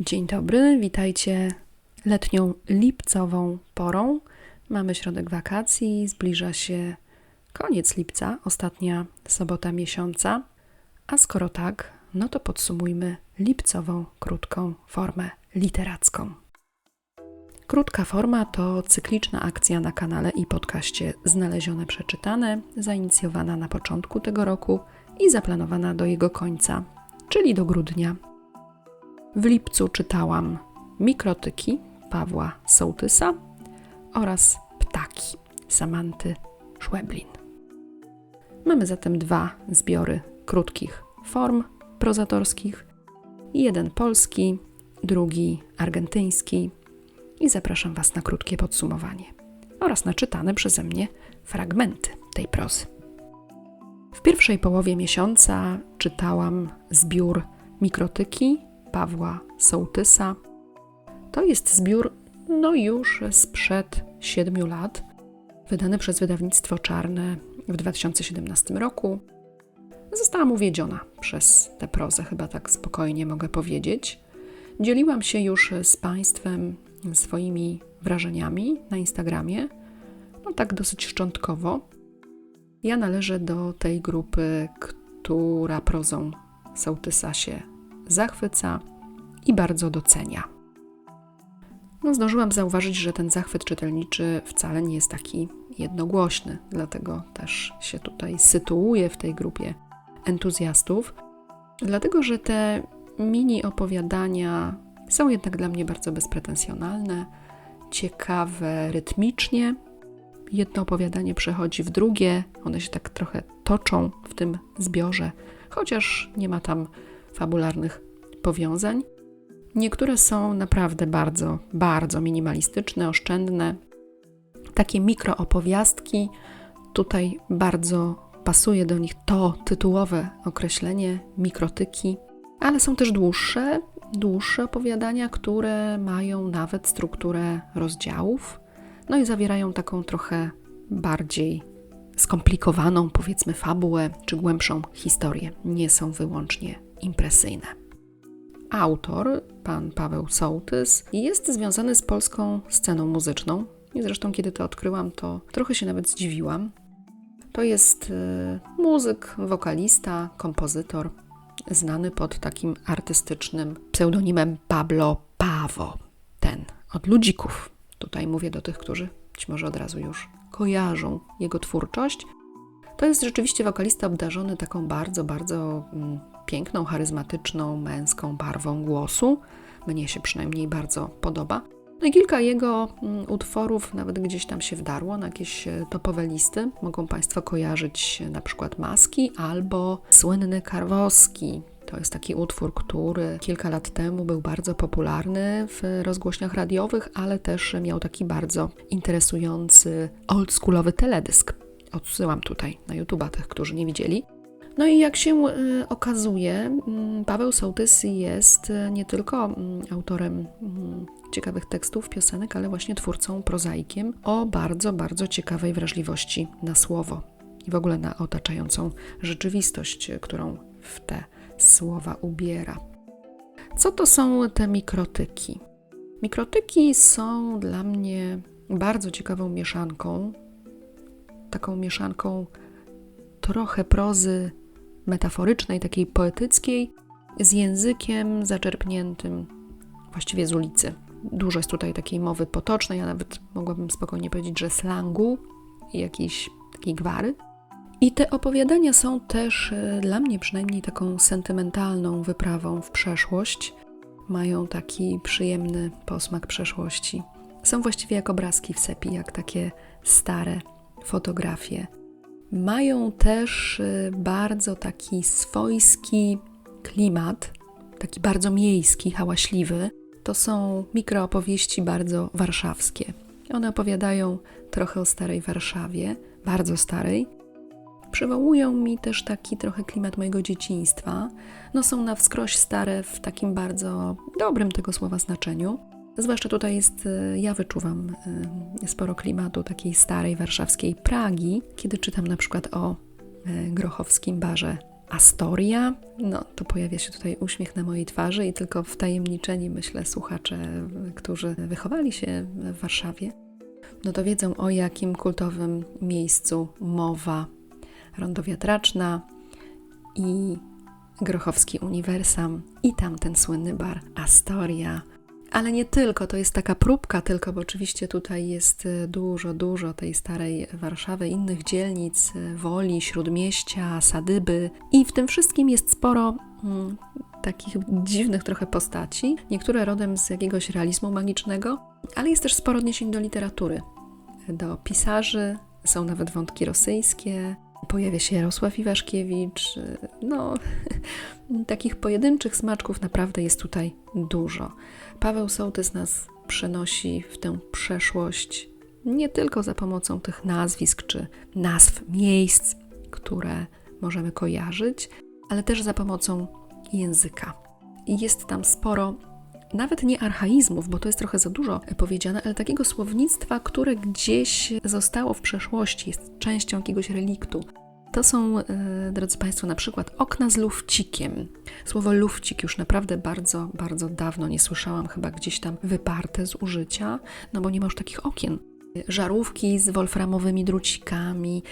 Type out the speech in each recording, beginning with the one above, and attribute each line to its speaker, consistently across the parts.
Speaker 1: Dzień dobry, witajcie letnią lipcową porą. Mamy środek wakacji, zbliża się koniec lipca, ostatnia sobota miesiąca. A skoro tak, no to podsumujmy lipcową krótką formę literacką. Krótka forma to cykliczna akcja na kanale i podcaście Znalezione Przeczytane, zainicjowana na początku tego roku i zaplanowana do jego końca, czyli do grudnia. W lipcu czytałam Mikrotyki Pawła Sołtysa oraz Ptaki Samanty Szweblin. Mamy zatem dwa zbiory krótkich form prozatorskich, jeden polski, drugi argentyński i zapraszam Was na krótkie podsumowanie oraz na czytane przeze mnie fragmenty tej prozy. W pierwszej połowie miesiąca czytałam zbiór Mikrotyki Pawła Sołtysa. To jest zbiór, no już sprzed siedmiu lat, wydany przez wydawnictwo Czarne w 2017 roku. Zostałam uwiedziona przez tę prozę, chyba tak spokojnie mogę powiedzieć. Dzieliłam się już z Państwem swoimi wrażeniami na Instagramie, no tak dosyć szczątkowo. Ja należę do tej grupy, która prozą Sołtysa się zachwyca i bardzo docenia. No, zdążyłam zauważyć, że ten zachwyt czytelniczy wcale nie jest taki jednogłośny, dlatego też się tutaj sytuuję w tej grupie entuzjastów, dlatego że te mini opowiadania są jednak dla mnie bardzo bezpretensjonalne, ciekawe rytmicznie. Jedno opowiadanie przechodzi w drugie, one się tak trochę toczą w tym zbiorze, chociaż nie ma tam fabularnych powiązań. Niektóre są naprawdę bardzo, bardzo minimalistyczne, oszczędne. Takie mikroopowiastki, tutaj bardzo pasuje do nich to tytułowe określenie mikrotyki, ale są też dłuższe, dłuższe opowiadania, które mają nawet strukturę rozdziałów, no i zawierają taką trochę bardziej skomplikowaną, powiedzmy, fabułę czy głębszą historię. Nie są wyłącznie impresyjne. Autor, pan Paweł Sołtys, jest związany z polską sceną muzyczną. I zresztą, kiedy to odkryłam, to trochę się nawet zdziwiłam. To jest y, muzyk, wokalista, kompozytor, znany pod takim artystycznym pseudonimem Pablo Pawo. Ten od ludzików. Tutaj mówię do tych, którzy być może od razu już kojarzą jego twórczość. To jest rzeczywiście wokalista obdarzony taką bardzo, bardzo mm, piękną, charyzmatyczną, męską barwą głosu. Mnie się przynajmniej bardzo podoba. No i kilka jego mm, utworów nawet gdzieś tam się wdarło na jakieś e, topowe listy. Mogą Państwo kojarzyć na przykład Maski albo Słynny Karwowski. To jest taki utwór, który kilka lat temu był bardzo popularny w rozgłośniach radiowych, ale też miał taki bardzo interesujący oldschoolowy teledysk. Odsyłam tutaj na YouTube'a tych, którzy nie widzieli. No i jak się y, okazuje, Paweł Sołtys jest y, nie tylko autorem ciekawych tekstów, piosenek, ale właśnie twórcą, prozaikiem o bardzo, bardzo ciekawej wrażliwości na słowo i w ogóle na otaczającą rzeczywistość, którą w te słowa ubiera. Co to są te mikrotyki? Mikrotyki są dla mnie bardzo ciekawą mieszanką, taką mieszanką trochę prozy metaforycznej, takiej poetyckiej, z językiem zaczerpniętym właściwie z ulicy. Dużo jest tutaj takiej mowy potocznej, a nawet mogłabym spokojnie powiedzieć, że slangu jakiejś takiej gwary. I te opowiadania są też e, dla mnie przynajmniej taką sentymentalną wyprawą w przeszłość. Mają taki przyjemny posmak przeszłości. Są właściwie jak obrazki w sepi, jak takie stare fotografie. Mają też y, bardzo taki swojski klimat, taki bardzo miejski, hałaśliwy. To są mikroopowieści bardzo warszawskie. One opowiadają trochę o starej Warszawie, bardzo starej. Przywołują mi też taki trochę klimat mojego dzieciństwa. No są na wskroś stare w takim bardzo dobrym tego słowa znaczeniu. Zwłaszcza tutaj jest, e, ja wyczuwam e, sporo klimatu takiej starej warszawskiej Pragi, kiedy czytam na przykład o e, grochowskim barze Astoria. No, tu pojawia się tutaj uśmiech na mojej twarzy i tylko wtajemniczeni, myślę, słuchacze, którzy wychowali się w Warszawie, no to wiedzą o jakim kultowym miejscu mowa. Rondo Wiatraczna i Grochowski Uniwersam i tamten słynny bar Astoria. Ale nie tylko, to jest taka próbka tylko, bo oczywiście tutaj jest e, dużo, dużo tej starej Warszawy, innych dzielnic, e, Woli, Śródmieścia, Sadyby. I w tym wszystkim jest sporo mm, takich dziwnych trochę postaci, niektóre rodem z jakiegoś realizmu magicznego, ale jest też sporo odniesień do literatury, do pisarzy, są nawet wątki rosyjskie, pojawia się Jarosław Iwaszkiewicz. No, takich pojedynczych smaczków naprawdę jest tutaj dużo. Paweł Sołtys nas przenosi w tę przeszłość nie tylko za pomocą tych nazwisk czy nazw miejsc, które możemy kojarzyć, ale też za pomocą języka. Jest tam sporo nawet nie archaizmów, bo to jest trochę za dużo powiedziane, ale takiego słownictwa, które gdzieś zostało w przeszłości, jest częścią jakiegoś reliktu. To są, e, drodzy Państwo, na przykład okna z lufcikiem. Słowo lufcik już naprawdę bardzo, bardzo dawno nie słyszałam, chyba gdzieś tam wyparte z użycia, no bo nie ma już takich okien. Żarówki z wolframowymi drucikami.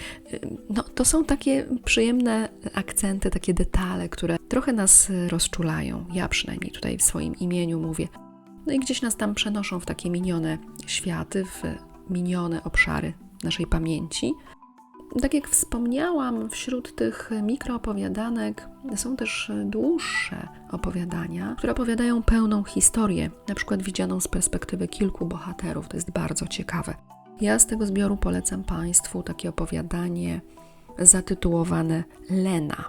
Speaker 1: No, to są takie przyjemne akcenty, takie detale, które trochę nas rozczulają. Ja przynajmniej tutaj w swoim imieniu mówię. No i gdzieś nas tam przenoszą w takie minione światy, w minione obszary naszej pamięci. Tak jak wspomniałam, wśród tych mikroopowiadanek są też dłuższe opowiadania, które opowiadają pełną historię, na przykład widzianą z perspektywy kilku bohaterów. To jest bardzo ciekawe. Ja z tego zbioru polecam Państwu takie opowiadanie zatytułowane Lena.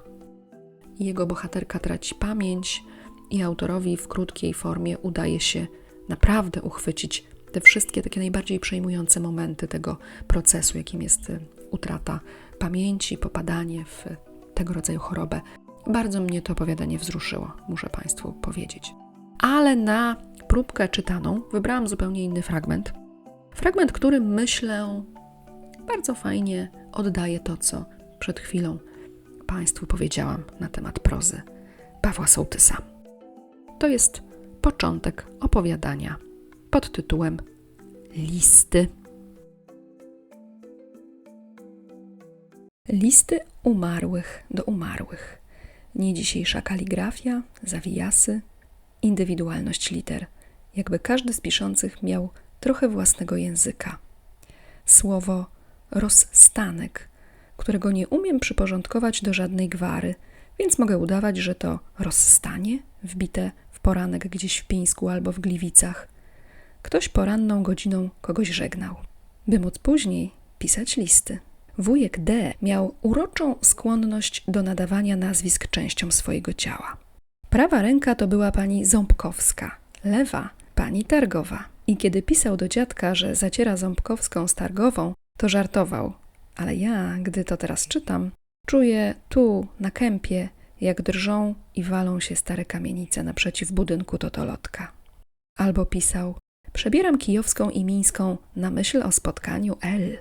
Speaker 1: Jego bohaterka traci pamięć i autorowi w krótkiej formie udaje się naprawdę uchwycić te wszystkie takie najbardziej przejmujące momenty tego procesu, jakim jest utrata pamięci, popadanie w tego rodzaju chorobę. Bardzo mnie to opowiadanie wzruszyło, muszę Państwu powiedzieć. Ale na próbkę czytaną wybrałam zupełnie inny fragment. Fragment, który myślę bardzo fajnie oddaje to, co przed chwilą Państwu powiedziałam na temat prozy Pawła Sołtysa. To jest początek opowiadania pod tytułem Listy. Listy umarłych do umarłych. Nie dzisiejsza kaligrafia, zawijasy, indywidualność liter, jakby każdy z piszących miał trochę własnego języka. Słowo rozstanek, którego nie umiem przyporządkować do żadnej gwary, więc mogę udawać, że to rozstanie wbite w poranek gdzieś w Pińsku albo w Gliwicach. Ktoś poranną godziną kogoś żegnał, by móc później pisać listy. Wujek D miał uroczą skłonność do nadawania nazwisk częściom swojego ciała. Prawa ręka to była pani Ząbkowska, lewa pani Targowa. I kiedy pisał do dziadka, że zaciera Ząbkowską z Targową, to żartował. Ale ja, gdy to teraz czytam, czuję tu, na kępie, jak drżą i walą się stare kamienice naprzeciw budynku Totolotka. Albo pisał, przebieram kijowską i mińską na myśl o spotkaniu L.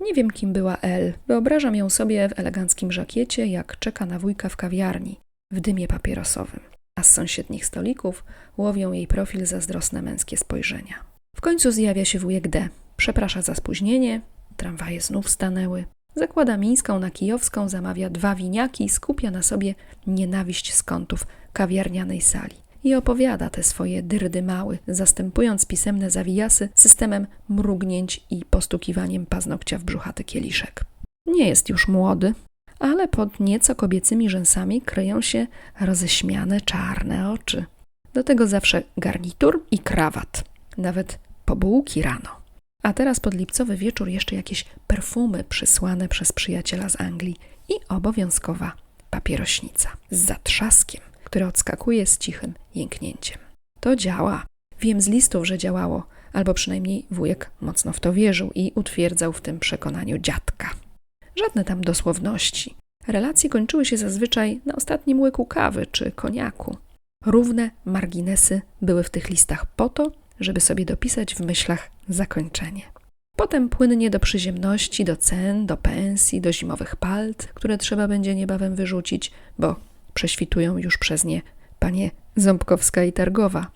Speaker 1: Nie wiem, kim była El. Wyobrażam ją sobie w eleganckim żakiecie, jak czeka na wujka w kawiarni, w dymie papierosowym. A z sąsiednich stolików łowią jej profil zazdrosne męskie spojrzenia. W końcu zjawia się wujek D. Przeprasza za spóźnienie, tramwaje znów stanęły. Zakłada mińską na kijowską, zamawia dwa winiaki i skupia na sobie nienawiść z kątów kawiarnianej sali i opowiada te swoje dyrdy mały, zastępując pisemne zawijasy systemem mrugnięć i postukiwaniem paznokcia w brzuchaty kieliszek. Nie jest już młody, ale pod nieco kobiecymi rzęsami kryją się roześmiane czarne oczy. Do tego zawsze garnitur i krawat, nawet pobułki rano. A teraz pod lipcowy wieczór jeszcze jakieś perfumy przysłane przez przyjaciela z Anglii i obowiązkowa papierośnica z zatrzaskiem które odskakuje z cichym jęknięciem. To działa. Wiem z listów, że działało, albo przynajmniej wujek mocno w to wierzył i utwierdzał w tym przekonaniu dziadka. Żadne tam dosłowności. Relacje kończyły się zazwyczaj na ostatnim łyku kawy czy koniaku. Równe marginesy były w tych listach po to, żeby sobie dopisać w myślach zakończenie. Potem płynnie do przyziemności, do cen, do pensji, do zimowych palt, które trzeba będzie niebawem wyrzucić, bo prześwitują już przez nie panie Ząbkowska i Targowa.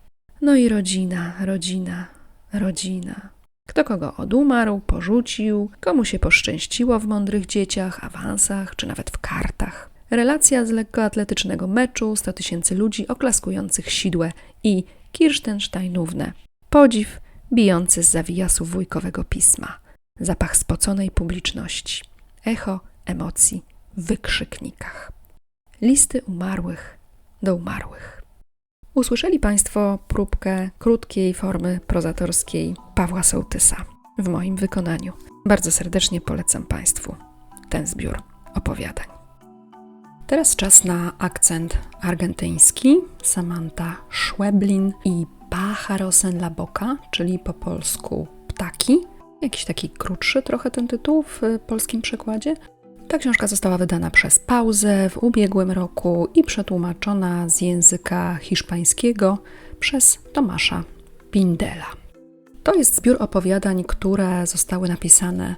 Speaker 1: No i rodzina, rodzina, rodzina. Kto kogo odumarł, porzucił, komu się poszczęściło w mądrych dzieciach, awansach czy nawet w kartach. Relacja z lekkoatletycznego meczu, 100 tysięcy ludzi oklaskujących sidłę i Kirstensteinówne. Podziw bijący z zawijasów wujkowego pisma. Zapach spoconej publiczności. Echo emocji w wykrzyknikach. Listy umarłych do umarłych. Usłyszeli Państwo próbkę krótkiej formy prozatorskiej Pawła Sołtysa w moim wykonaniu. Bardzo serdecznie polecam Państwu ten zbiór opowiadań. Teraz czas na akcent argentyński. Samantha Schweblin i Pájaros en la boca, czyli po polsku ptaki. Jakiś taki krótszy trochę ten tytuł w polskim przekładzie. Ta książka została wydana przez Pauzę w ubiegłym roku i przetłumaczona z języka hiszpańskiego przez Tomasza Pindela. To jest zbiór opowiadań, które zostały napisane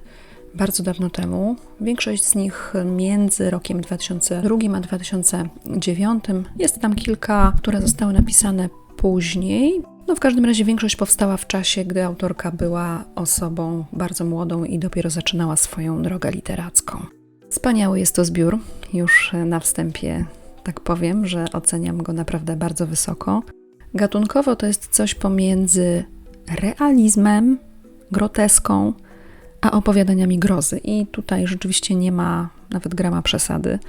Speaker 1: bardzo dawno temu. Większość z nich między rokiem 2002 a 2009. Jest tam kilka, które zostały napisane później. No w każdym razie większość powstała w czasie, gdy autorka była osobą bardzo młodą i dopiero zaczynała swoją drogę literacką. Wspaniały jest to zbiór, już na wstępie tak powiem, że oceniam go naprawdę bardzo wysoko. Gatunkowo to jest coś pomiędzy realizmem, groteską, a opowiadaniami grozy. I tutaj rzeczywiście nie ma nawet grama przesady.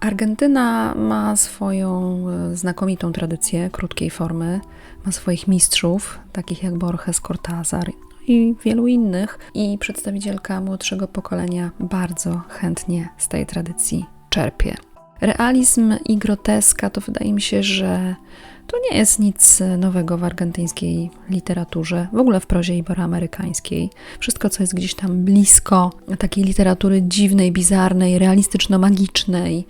Speaker 1: Argentyna ma swoją e, znakomitą tradycję krótkiej formy, ma swoich mistrzów, takich jak Borges, Cortázar i wielu innych, i przedstawicielka młodszego pokolenia bardzo chętnie z tej tradycji czerpie. Realizm i groteska to wydaje mi się, że to nie jest nic nowego w argentyńskiej literaturze, w ogóle w prozie iberoamerykańskiej. Wszystko, co jest gdzieś tam blisko takiej literatury dziwnej, bizarnej, realistyczno-magicznej.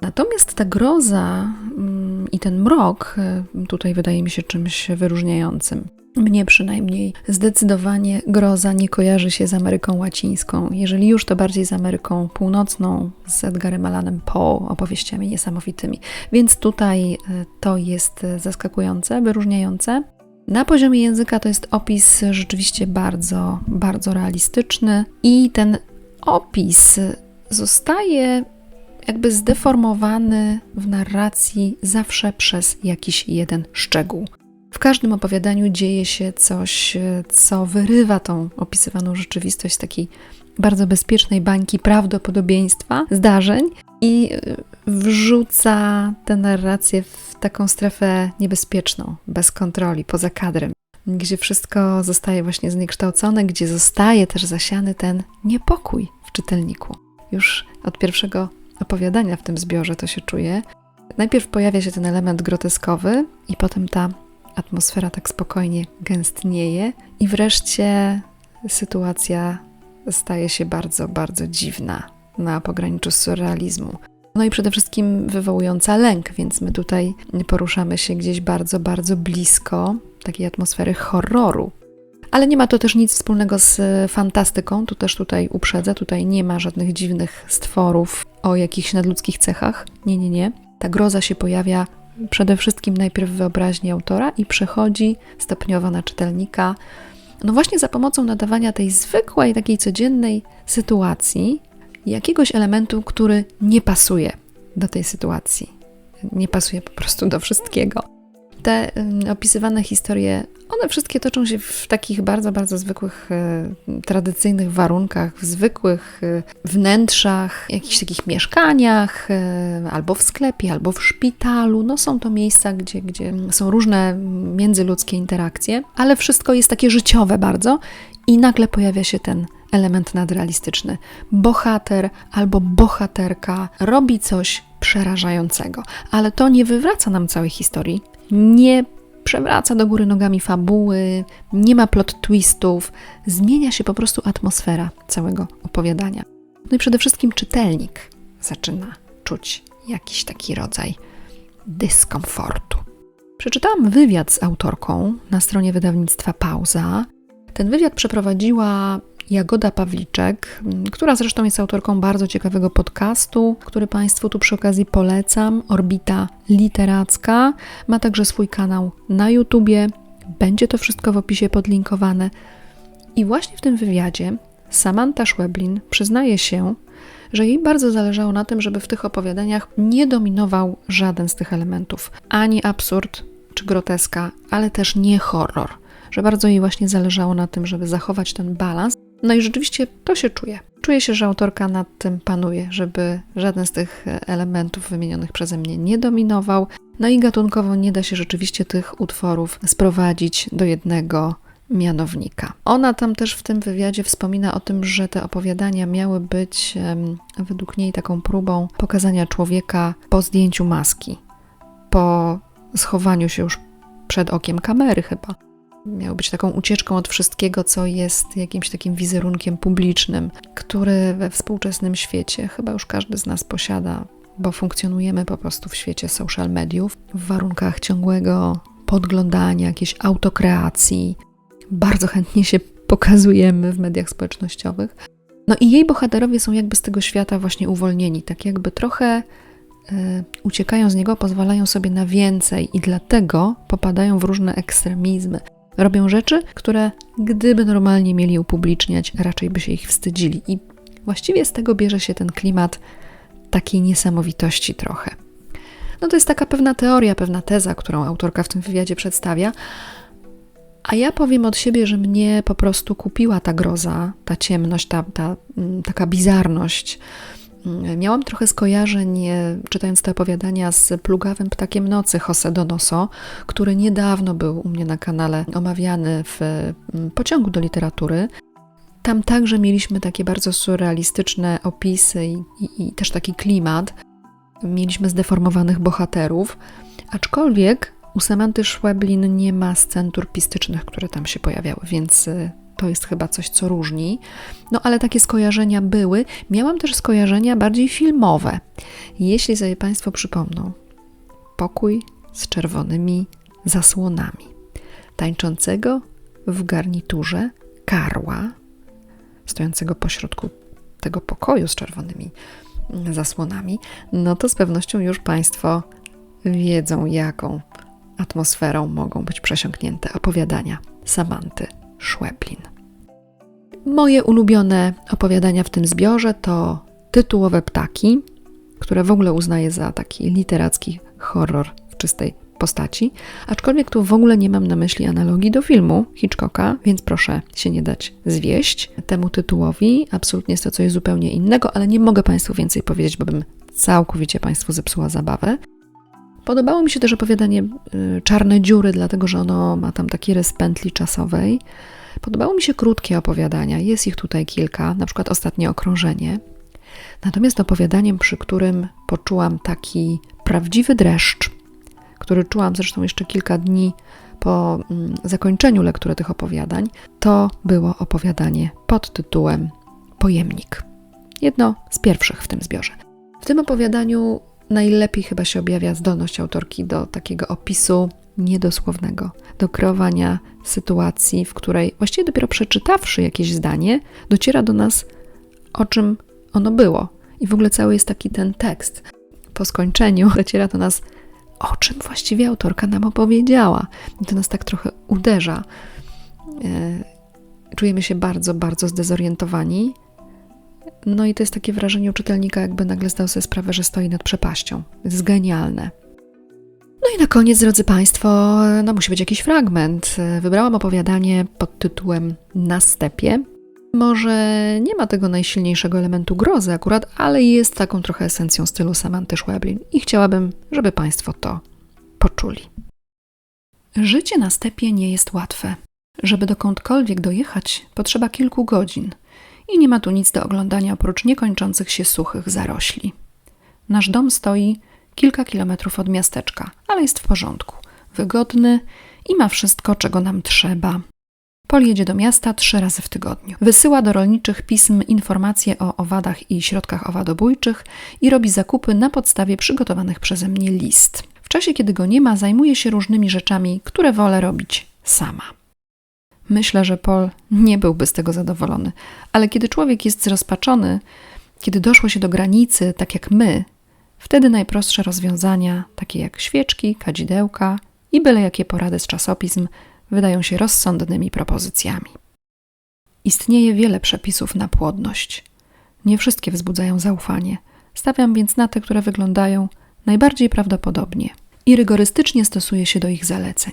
Speaker 1: Natomiast ta groza mm, i ten mrok y, tutaj wydaje mi się czymś wyróżniającym. Mnie przynajmniej zdecydowanie groza nie kojarzy się z Ameryką Łacińską. Jeżeli już, to bardziej z Ameryką Północną, z Edgarem Allanem Poe, opowieściami niesamowitymi. Więc tutaj e, to jest zaskakujące, wyróżniające. Na poziomie języka to jest opis rzeczywiście bardzo, bardzo realistyczny i ten opis zostaje jakby zdeformowany w narracji zawsze przez jakiś jeden szczegół. W każdym opowiadaniu dzieje się coś, co wyrywa tą opisywaną rzeczywistość z takiej bardzo bezpiecznej bańki prawdopodobieństwa, zdarzeń i wrzuca tę narrację w taką strefę niebezpieczną, bez kontroli, poza kadrem, gdzie wszystko zostaje właśnie zniekształcone, gdzie zostaje też zasiany ten niepokój w czytelniku. Już od pierwszego opowiadania w tym zbiorze to się czuje. Najpierw pojawia się ten element groteskowy, i potem ta atmosfera tak spokojnie gęstnieje, i wreszcie sytuacja staje się bardzo, bardzo dziwna na pograniczu surrealizmu. No i przede wszystkim wywołująca lęk, więc my tutaj poruszamy się gdzieś bardzo, bardzo blisko takiej atmosfery horroru. Ale nie ma to też nic wspólnego z fantastyką, tu też tutaj uprzedzę, tutaj nie ma żadnych dziwnych stworów o jakichś nadludzkich cechach. Nie, nie, nie. Ta groza się pojawia przede wszystkim najpierw wyobraźni autora i przechodzi stopniowo na czytelnika. No właśnie za pomocą nadawania tej zwykłej, takiej codziennej sytuacji jakiegoś elementu, który nie pasuje do tej sytuacji. Nie pasuje po prostu do wszystkiego. Te opisywane historie one wszystkie toczą się w takich bardzo, bardzo zwykłych, e, tradycyjnych warunkach, w zwykłych e, wnętrzach, jakichś takich mieszkaniach, e, albo w sklepie, albo w szpitalu. No są to miejsca, gdzie, gdzie są różne międzyludzkie interakcje, ale wszystko jest takie życiowe bardzo i nagle pojawia się ten element nadrealistyczny. Bohater albo bohaterka robi coś przerażającego, ale to nie wywraca nam całej historii, nie przewraca do góry nogami fabuły, nie ma plot twistów, zmienia się po prostu atmosfera całego opowiadania. No i przede wszystkim czytelnik zaczyna czuć jakiś taki rodzaj dyskomfortu. Przeczytałam wywiad z autorką na stronie wydawnictwa Pauza. Ten wywiad przeprowadziła Jagoda Pawliczek, która zresztą jest autorką bardzo ciekawego podcastu, który Państwu tu przy okazji polecam. Orbita Literacka. Ma także swój kanał na YouTubie. Będzie to wszystko w opisie podlinkowane. I właśnie w tym wywiadzie Samantha Szweblin przyznaje się, że jej bardzo zależało na tym, żeby w tych opowiadaniach nie dominował żaden z tych elementów. Ani absurd czy groteska, ale też nie horror. Że bardzo jej właśnie zależało na tym, żeby zachować ten balans. No i rzeczywiście to się czuje. Czuje się, że autorka nad tym panuje, żeby żaden z tych elementów wymienionych przeze mnie nie dominował. No i gatunkowo nie da się rzeczywiście tych utworów sprowadzić do jednego mianownika. Ona tam też w tym wywiadzie wspomina o tym, że te opowiadania miały być według niej taką próbą pokazania człowieka po zdjęciu maski, po schowaniu się już przed okiem kamery chyba. Miały być taką ucieczką od wszystkiego, co jest jakimś takim wizerunkiem publicznym, który we współczesnym świecie chyba już każdy z nas posiada, bo funkcjonujemy po prostu w świecie social mediów, w warunkach ciągłego podglądania, jakiejś autokreacji, bardzo chętnie się pokazujemy w mediach społecznościowych. No i jej bohaterowie są jakby z tego świata właśnie uwolnieni, tak jakby trochę y, uciekają z niego, pozwalają sobie na więcej i dlatego popadają w różne ekstremizmy. Robią rzeczy, które gdyby normalnie mieli upubliczniać, raczej by się ich wstydzili. I właściwie z tego bierze się ten klimat takiej niesamowitości trochę. No to jest taka pewna teoria, pewna teza, którą autorka w tym wywiadzie przedstawia, a ja powiem od siebie, że mnie po prostu kupiła ta groza, ta ciemność, ta, ta mm, taka bizarność. Mm, miałam trochę skojarzeń, e, czytając te opowiadania, z plugawym ptakiem nocy Jose Donoso, który niedawno był u mnie na kanale omawiany w mm, pociągu do literatury. Tam także mieliśmy takie bardzo surrealistyczne opisy i, i, i też taki klimat. Mieliśmy zdeformowanych bohaterów, aczkolwiek u Samanty Szweblin nie ma scen turpistycznych, które tam się pojawiały, więc y, to jest chyba coś, co różni. No ale takie skojarzenia były. Miałam też skojarzenia bardziej filmowe. Jeśli sobie Państwo przypomną, pokój z czerwonymi zasłonami, tańczącego w garniturze karła, stojącego pośrodku tego pokoju z czerwonymi zasłonami, no to z pewnością już Państwo wiedzą, jaką atmosferą mogą być przesiąknięte opowiadania Samanty Szweblin. Moje ulubione opowiadania w tym zbiorze to Tytułowe ptaki, które w ogóle uznaję za taki literacki horror w czystej postaci, aczkolwiek tu w ogóle nie mam na myśli analogii do filmu Hitchcocka, więc proszę się nie dać zwieść temu tytułowi. Absolutnie jest to coś zupełnie innego, ale nie mogę Państwu więcej powiedzieć, bo bym całkowicie Państwu zepsuła zabawę. Podobało mi się też opowiadanie y, Czarne dziury, dlatego że ono ma tam taki rys pętli czasowej. Podobało mi się krótkie opowiadania, jest ich tutaj kilka, na przykład Ostatnie okrążenie. Natomiast opowiadaniem, przy którym poczułam taki prawdziwy dreszcz, który czułam zresztą jeszcze kilka dni po mm, zakończeniu lektury tych opowiadań, to było opowiadanie pod tytułem Pojemnik. Jedno z pierwszych w tym zbiorze. W tym opowiadaniu najlepiej chyba się objawia zdolność autorki do takiego opisu niedosłownego, do kreowania sytuacji, w której właściwie dopiero przeczytawszy jakieś zdanie, dociera do nas, o czym ono było. I w ogóle cały jest taki ten tekst. Po skończeniu dociera do nas, o czym właściwie autorka nam opowiedziała. I to nas tak trochę uderza. E, czujemy się bardzo, bardzo zdezorientowani, no i to jest takie wrażenie u czytelnika, jakby nagle zdał sobie sprawę, że stoi nad przepaścią. Jest genialne. No i na koniec, drodzy Państwo, no musi być jakiś fragment. Wybrałam opowiadanie pod tytułem Na stepie. Może nie ma tego najsilniejszego elementu grozy akurat, ale jest taką trochę esencją stylu Samanty Szweblin i chciałabym, żeby Państwo to poczuli. Życie na stepie nie jest łatwe. Żeby dokądkolwiek dojechać, potrzeba kilku godzin – i nie ma tu nic do oglądania oprócz niekończących się suchych zarośli. Nasz dom stoi kilka kilometrów od miasteczka, ale jest w porządku, wygodny i ma wszystko, czego nam trzeba. Pol jedzie do miasta trzy razy w tygodniu. Wysyła do rolniczych pism informacje o owadach i środkach owadobójczych i robi zakupy na podstawie przygotowanych przeze mnie list. W czasie, kiedy go nie ma, zajmuje się różnymi rzeczami, które wolę robić sama. Myślę, że Paul nie byłby z tego zadowolony, ale kiedy człowiek jest zrozpaczony, kiedy doszło się do granicy, tak jak my, wtedy najprostsze rozwiązania, takie jak świeczki, kadzidełka i byle jakie porady z czasopism, wydają się rozsądnymi propozycjami. Istnieje wiele przepisów na płodność. Nie wszystkie wzbudzają zaufanie. Stawiam więc na te, które wyglądają najbardziej prawdopodobnie i rygorystycznie stosuję się do ich zaleceń.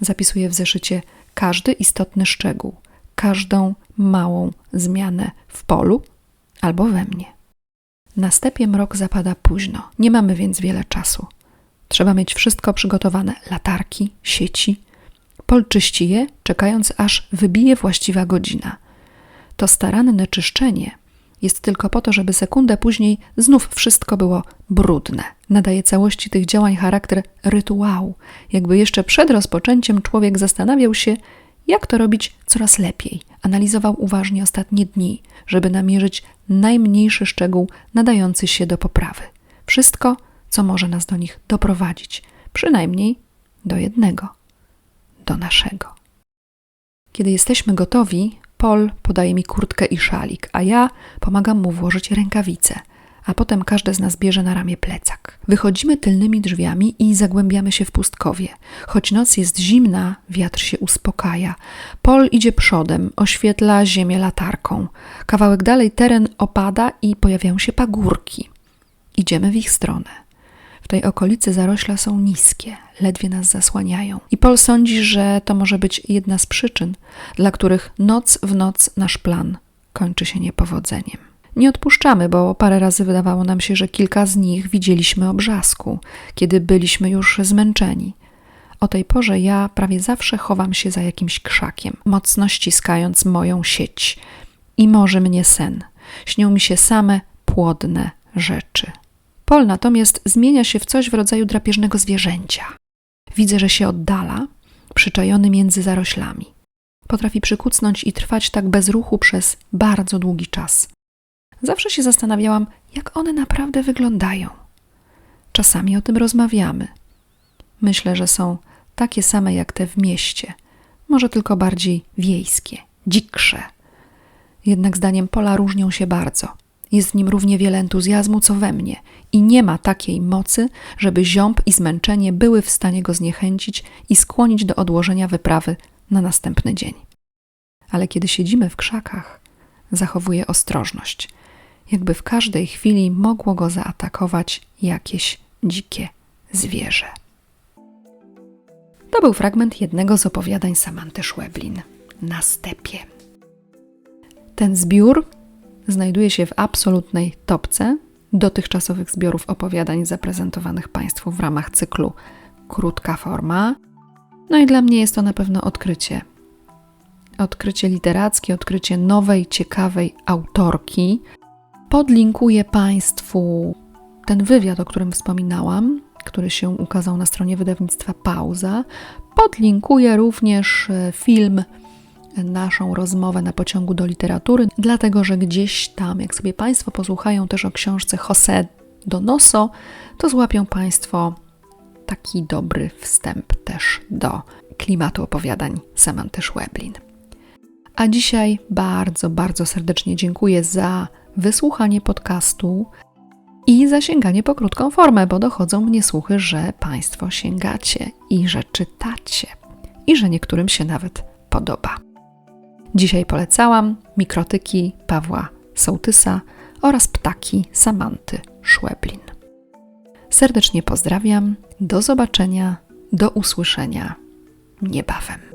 Speaker 1: Zapisuję w zeszycie każdy istotny szczegół, każdą małą zmianę w polu albo we mnie. Na stepie mrok zapada późno, nie mamy więc wiele czasu. Trzeba mieć wszystko przygotowane: latarki, sieci. Pol czyści je, czekając aż wybije właściwa godzina. To staranne czyszczenie jest tylko po to, żeby sekundę później znów wszystko było brudne. Nadaje całości tych działań charakter rytuału, jakby jeszcze przed rozpoczęciem człowiek zastanawiał się, jak to robić coraz lepiej. Analizował uważnie ostatnie dni, żeby namierzyć najmniejszy szczegół nadający się do poprawy. Wszystko, co może nas do nich doprowadzić, przynajmniej do jednego do naszego. Kiedy jesteśmy gotowi, Paul podaje mi kurtkę i szalik, a ja pomagam mu włożyć rękawice, a potem każdy z nas bierze na ramię plecak. Wychodzimy tylnymi drzwiami i zagłębiamy się w pustkowie. Choć noc jest zimna, wiatr się uspokaja. Paul idzie przodem, oświetla ziemię latarką. Kawałek dalej teren opada i pojawiają się pagórki. Idziemy w ich stronę. W tej okolicy zarośla są niskie, ledwie nas zasłaniają. I Paul sądzi, że to może być jedna z przyczyn, dla których noc w noc nasz plan kończy się niepowodzeniem. Nie odpuszczamy, bo parę razy wydawało nam się, że kilka z nich widzieliśmy obrzasku, kiedy byliśmy już zmęczeni. O tej porze ja prawie zawsze chowam się za jakimś krzakiem, mocno ściskając moją sieć. I może mnie sen. Śnią mi się same płodne rzeczy. Pol natomiast zmienia się w coś w rodzaju drapieżnego zwierzęcia. Widzę, że się oddala, przyczajony między zaroślami. Potrafi przykucnąć i trwać tak bez ruchu przez bardzo długi czas. Zawsze się zastanawiałam, jak one naprawdę wyglądają. Czasami o tym rozmawiamy. Myślę, że są takie same jak te w mieście, może tylko bardziej wiejskie, dziksze. Jednak zdaniem Pola różnią się bardzo. Jest w nim równie wiele entuzjazmu, co we mnie, i nie ma takiej mocy, żeby ziąb i zmęczenie były w stanie go zniechęcić i skłonić do odłożenia wyprawy na następny dzień. Ale kiedy siedzimy w krzakach, zachowuje ostrożność, jakby w każdej chwili mogło go zaatakować jakieś dzikie zwierzę. To był fragment jednego z opowiadań Samanty Szweblin na stepie. Ten zbiór znajduje się w absolutnej topce dotychczasowych zbiorów opowiadań zaprezentowanych Państwu w ramach cyklu Krótka Forma. No i dla mnie jest to na pewno odkrycie. Odkrycie literackie, odkrycie nowej, ciekawej autorki. Podlinkuję Państwu ten wywiad, o którym wspominałam, który się ukazał na stronie wydawnictwa Pauza. Podlinkuję również e, film naszą rozmowę na pociągu do literatury, dlatego że gdzieś tam, jak sobie Państwo posłuchają też o książce José Donoso, to złapią Państwo taki dobry wstęp też do klimatu opowiadań Samanty Szweblin. A dzisiaj bardzo, bardzo serdecznie dziękuję za wysłuchanie podcastu i za sięganie po krótką formę, bo dochodzą mnie słuchy, że Państwo sięgacie i że czytacie i że niektórym się nawet podoba. Dzisiaj polecałam mikrotyki Pawła Sołtysa oraz ptaki Samanty Szweblin. Serdecznie pozdrawiam, do zobaczenia, do usłyszenia niebawem.